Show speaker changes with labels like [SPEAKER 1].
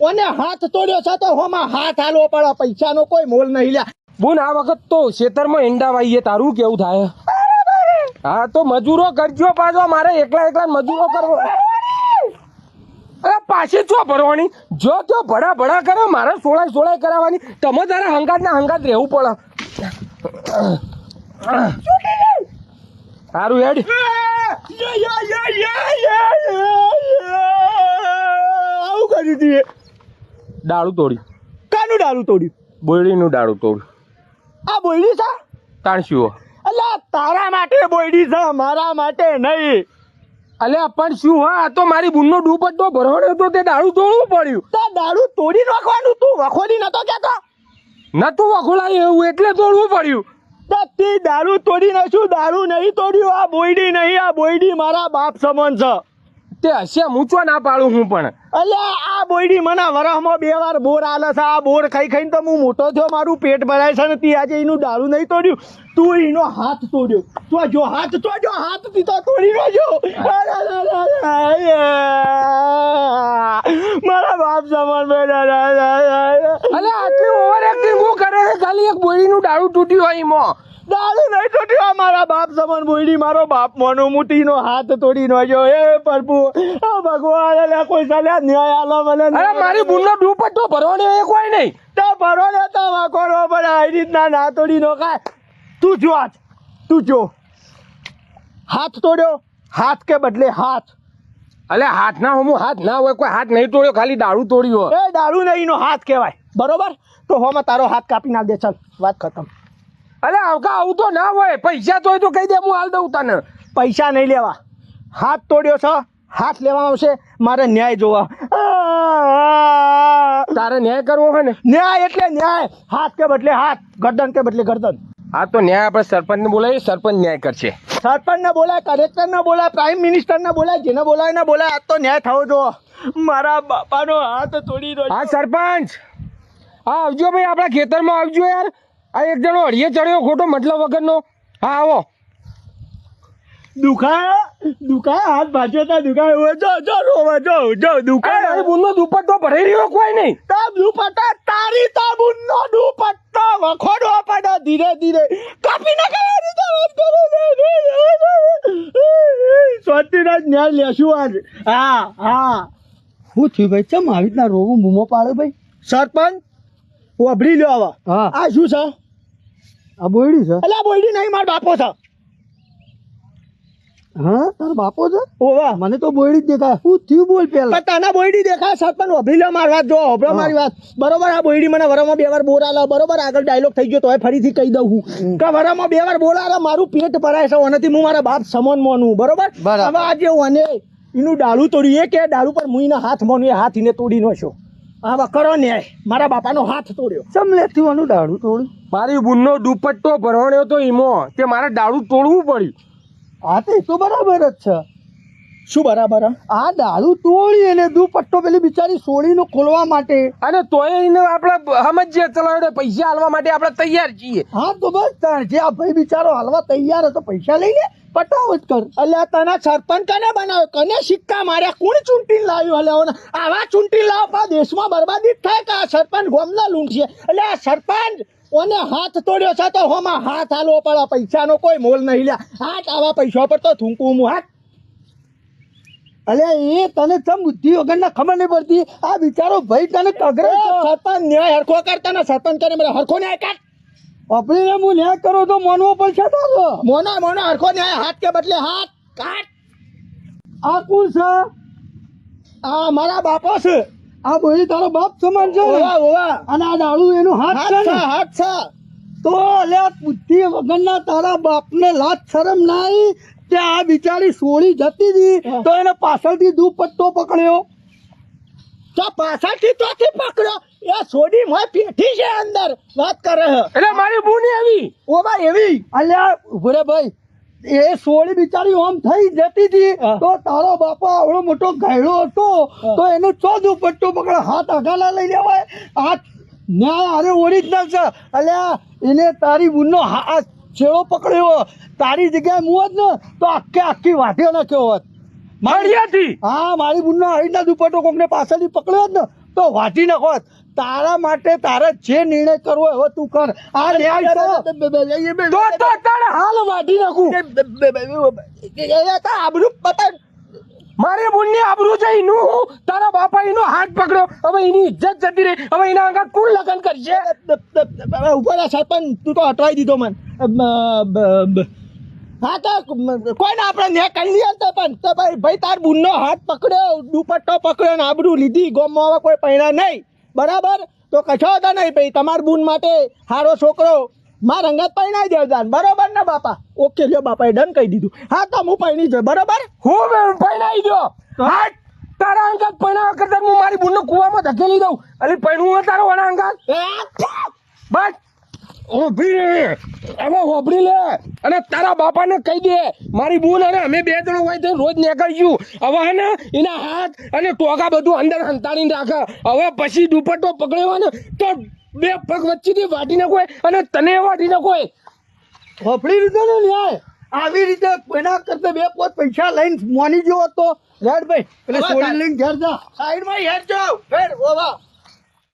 [SPEAKER 1] ઓને હાથ તોડ્યો છે તો હોમાં હાથ હાલવો પડે પૈસાનો કોઈ મોલ નહીં લ્યા.
[SPEAKER 2] બુન આ વખત તો ખેતરમાં ઈંડા વાઈએ તારું કેવું થાય? હા તો મજૂરો કરજો પાછો મારે એકલા એકલા મજૂરો કરવો. અરે પાછી છો ભરવાની? જો તો ભડા ભડા કરે મારે સોળાય સોળાય કરાવવાની. તમે તારે હંગાત ને હંગાત રહેવું પડે. સારું હેડ.
[SPEAKER 1] આવું કરી દીએ
[SPEAKER 2] ડાળું તોડ્યું.
[SPEAKER 1] કાનું ડાળું તોડ્યું?
[SPEAKER 2] બોયડીનું ડાળું તોડ્યું.
[SPEAKER 1] આ બોયડી છે?
[SPEAKER 2] તાણસ્યું
[SPEAKER 1] અલ્યા તારા માટે બોયડી છે મારા માટે નહીં.
[SPEAKER 2] અલ્યા પણ શું હા આ તો મારી બુનનો દુપટ્ટો ભરવાનો હતો તે ડાળું તોડવું પડ્યું.
[SPEAKER 1] તો દારૂ તોડી નાખવાનું તું વખોડી નતો કેતો
[SPEAKER 2] નતું વખોડાય એવું એટલે તોડવું પડ્યું.
[SPEAKER 1] તો તે દારૂ તોડી નાખ્યું દારૂ નહીં તોડ્યું આ બોયડી નહીં આ બોયડી મારા બાપ સમાન છે.
[SPEAKER 2] તે હશે મૂચવા ના પાડું હું પણ?
[SPEAKER 1] અલ્યા આ બોયડી મને વરસમાં બે વાર બોર આલે છે આ બોર ખાઈ ખાઈને તો હું મોટો થયો મારું પેટ ભરાય છે ને તી આજે એનું ડાળું નહીં તોડ્યું. તું એનો હાથ તોડ્યો. તો જો હાથ તોડ્યો હાથથી તો તોડી નો મારા બાપ સમાન
[SPEAKER 2] અલે આટલી ઓવર એક્ટિંગ હું કરે છે? ખાલી એક બોયડીનું ડાળું તૂટ્યું હોય એમાં.
[SPEAKER 1] ડાળું નહીં તૂટ્યું બાપ સમાન બોયડી મારો બાપ મોનો મુટીનો હાથ તોડી નો જો એ પ્રભુ આ ભગવાન અલ્યા કોઈ સાલ્યા ન્યાય આલો મને
[SPEAKER 2] અરે મારી બુનનો દુપટ્ટો ભરવાનો એ કોઈ નહીં.
[SPEAKER 1] તો ભરો ને તો વાકોરો પડે આ રીતના ના તોડી નો કાય તું જો આજ તું જો. હાથ તોડ્યો. હાથ કે બદલે હાથ?
[SPEAKER 2] અલે હાથ ના હું હાથ ના હોય કોઈ હાથ નહીં તોડ્યો ખાલી દારૂ તોડ્યો.
[SPEAKER 1] એ દારૂ નહીં નો હાથ કહેવાય. બરોબર? તો હોમાં તારો હાથ કાપી નાખ દે ચાલ વાત ખતમ.
[SPEAKER 2] અલે આવકા આવું તો ના હોય. પૈસા તો હોય તો કહી દે હું હાલ દઉં તને.
[SPEAKER 1] પૈસા નહીં લેવા. હાથ તોડ્યો છો? હાથ લેવામાં આવશે? મારે ન્યાય જોવા.
[SPEAKER 2] તારે ન્યાય કરવો હોય ને?
[SPEAKER 1] ન્યાય એટલે ન્યાય. હાથ કે બદલે હાથ ગરદન કે બદલે ગરદન.
[SPEAKER 2] આ તો ન્યાય આપણે સરપંચને બોલાવીએ સરપંચ ન્યાય કરશે.
[SPEAKER 1] સરપંચ ને બોલાય કલેક્ટર ને બોલાય પ્રાઇમ મિનિસ્ટર ને બોલાય જેને બોલાય ને બોલાય. આ તો ન્યાય થવો જો મારા બાપાનો હાથ તોડી દો.
[SPEAKER 2] હા સરપંચ. હા આવજો ભાઈ આપણા ખેતરમાં આવજો યાર. આ એક જણો અડીએ ચડ્યો ખોટો મતલબ વગરનો. હા આવો.
[SPEAKER 1] દુખાય દુખાય હાથ ભાજ્યો તા દુખાય ઓ જો જો રોવા જો જો
[SPEAKER 2] અરે મારી બુનનો દુપટ્ટો ભરાઈ રહ્યો કોઈ નહીં.
[SPEAKER 1] તા દુપટ્ટા તારી તાબુનનો દુપટ્ટો વખોડવો પડે ધીરે ધીરે. કાપી નાખવાની તો વાત કરો. સ્વતિરાજ ન્યાય લેશું આજ. હા હા.
[SPEAKER 3] શું થયું ભાઈ? ચમ આવી રીતના રોવું બૂમો પાડે ભાઈ?
[SPEAKER 1] સરપંચ વભરી લ્યો આવા.
[SPEAKER 3] હા.
[SPEAKER 1] આ શું છે?
[SPEAKER 3] આ બોયડી છે.
[SPEAKER 1] અલા બોયડી નહીં માર બાપો છે.
[SPEAKER 3] હા? તારો બાપો છે?
[SPEAKER 1] ઓવા.
[SPEAKER 3] મને તો બોયડી જ દેખાય. શું થયું બોલ પેલા
[SPEAKER 1] પણ તને બોયડી દેખાય પણ વભરી લ્યો મારી વાત જો હોભળો મારી વાત. બરોબર આ બોયડી મને વરમાં બે વાર બોર આલે બરોબર આગળ ડાયલોગ થઈ ગયો તો હવે ફરીથી કહી દઉં હું. કે વરમાં બે વાર બોલાલા મારું પેટ ભરાય છે ઓનાથી હું મારા બાપ સમન મોનું બરોબર?
[SPEAKER 3] બરાબર.
[SPEAKER 1] હવે આજે ઓને એનું ડાળું તોડ્યું એ કે ડાળું પર મુઈના હાથ મોનું એ હાથ એને તોડી નો છો હવે કરો ન્યાય. મારા બાપાનો હાથ તોડ્યો.
[SPEAKER 3] ચમ લેતી આનું દાડું થોડું
[SPEAKER 2] મારી બુનનો દુપટ્ટો ભરવાનો તો એમાં તે મારે ડાળું તોડવું પડ્યું.
[SPEAKER 3] હા તો એ તો બરાબર જ છે.
[SPEAKER 1] શું બરાબર હે?
[SPEAKER 3] આ દાડું તોડી અને દુપટ્ટો પેલી બિચારી સોળીનો ખોલવા માટે.
[SPEAKER 2] અને તોય એને આપણે સમજીએ ચલાવડે પૈસા હાલવા માટે આપણે તૈયાર છીએ.
[SPEAKER 3] હા તો બસ તાર જે આ ભાઈ બિચારો હાલવા તૈયાર હતો પૈસા લઈ લે પટાવત કર.
[SPEAKER 1] અલ્યા તને સરપંચ કને બનાવ્યો? કને સિક્કા માર્યા? કોણ ચૂંટી લાવ્યો અલ્યા આવા ચૂંટી લાવવા દેશમાં બરબાદી થાય કે આ સરપંચ ગોમના લૂંટશે? એટલે આ સરપંચ ઓને હાથ તોડ્યો છે તો હોમાં હાથ હાલવો પડે પૈસાનો કોઈ મોલ નહીં લ્યા. હાથ આવા પૈસા પર તો થૂંકું હું હાથ.
[SPEAKER 3] અલે એ તને તમ બુદ્ધિ વગરના ખબર નહીં પડતી? આ બિચારો ભાઈ તને કગરે
[SPEAKER 1] સરપંચ ન્યાય હરખો કરતા ને સરપંચ કરે મને હરખો ન્યાય કાઢ.
[SPEAKER 3] અપડીને હું ન્યાય કરો તો માનવો પડશે તો
[SPEAKER 1] મોનો મોનો હરખો ન્યાય હાથ કે બદલે હાથ કાટ.
[SPEAKER 3] આ કોણ છે?
[SPEAKER 1] આ મારા બાપો છે.
[SPEAKER 3] આ બોલી તારો બાપ સમાન છે
[SPEAKER 1] ઓવા ઓવા
[SPEAKER 3] અને આ દાળુ એનું હાથ છે ને?
[SPEAKER 1] હાથ છે.
[SPEAKER 3] તો લે બુદ્ધિ વગરના તારા બાપને લાજ શરમ ના કે આ બિચારી સોળી જતી હતી તો એને પાછળથી દુપટ્ટો પકડ્યો.
[SPEAKER 1] તો પાછળથી તોથી પકડ્યો એ સોડી મોય પેઠી છે અંદર વાત કરે હે.
[SPEAKER 2] એટલે મારી બુન આવી.
[SPEAKER 1] ઓવા એવી.
[SPEAKER 3] અલ્યા ઉભરે ભાઈ. એ સોળી બિચારી ઓમ થઈ જતી હતી તો તારો બાપા આવડો મોટો ઘાયડો હતો તો એનો ચો દુપટ્ટો પકડે હાથ અગાલા લઈ લેવાય. હાથ ના અરે ઓરિજિનલ છે. અલ્યા એને તારી બુનનો હાથ છેડો પકડ્યો. તારી જગ્યાએ મું જ ને તો આખે આખી વાઢ્યો નાખ્યો હોત.
[SPEAKER 2] મારી
[SPEAKER 3] હા મારી બુનનો રીતના દુપટ્ટો કોકને પાછળથી પકડ્યો જ ને તો વાટી નાખો તારા માટે તારે જે નિર્ણય કરવો એવો તું કર. આ ન્યાય
[SPEAKER 2] તો તો તારે હાલ વાઢી નાખું.
[SPEAKER 1] આબરૂ પતા
[SPEAKER 2] મારી બુનની આબરૂ છે એનું. તારા બાપા એનો હાથ પકડ્યો. હવે એની ઇજ્જત જતી રહી. હવે એના આગળ કોણ લગ્ન કરશે?
[SPEAKER 1] ઉપર આ સરપંચ. તું તો હટવાઈ દીધો મન. હા તો કોઈને આપણે ન્યાય કરી લઈએ તો પણ તો ભાઈ ભાઈ તાર બુનનો હાથ પકડ્યો દુપટ્ટો પકડ્યો ને આબરૂ લીધી. ગોમમાં કોઈ પહેણા નહીં. બરાબર? તો કશો હતા નહીં ભાઈ તમારા બુન માટે હારો છોકરો માર અંગત પૈણાઈ દેવદાન બરોબર ને બાપા? ઓકે લ્યો બાપાએ ડન કહી દીધું. હા તો હું પૈણી જોઈ બરોબર?
[SPEAKER 2] હું પૈણાઈ ગયો. હા તારા અંગત પૈણાવા કરતા હું મારી બુનનો કુવામાં ધકેલી દઉં. પૈણું હોય તારો વાળા અંગત? બસ. ઊભી રે. હવે લે. અને તારા બાપાને કહી દે મારી બુન અને અમે બે જણો હોય તો રોજ નીકળ્યું હવે હે ને એના હાથ અને ટોકા બધું અંદર હંતાડીને રાખે. હવે પછી દુપટ્ટો પકડ્યો ને તો બે પગ વચ્ચેથી વાટી નાખો અને તને વાટી નાખો
[SPEAKER 3] ફફડી રીતે ને ન્યાય. આવી રીતે કોઈના કરતા બે પોત પૈસા લઈને મોની જેવો હતો. રેડ ભાઈ એટલે
[SPEAKER 1] હવે
[SPEAKER 3] લઈને ઘેર જા.
[SPEAKER 1] સાઈડમાં જો. ફેર ઓવા.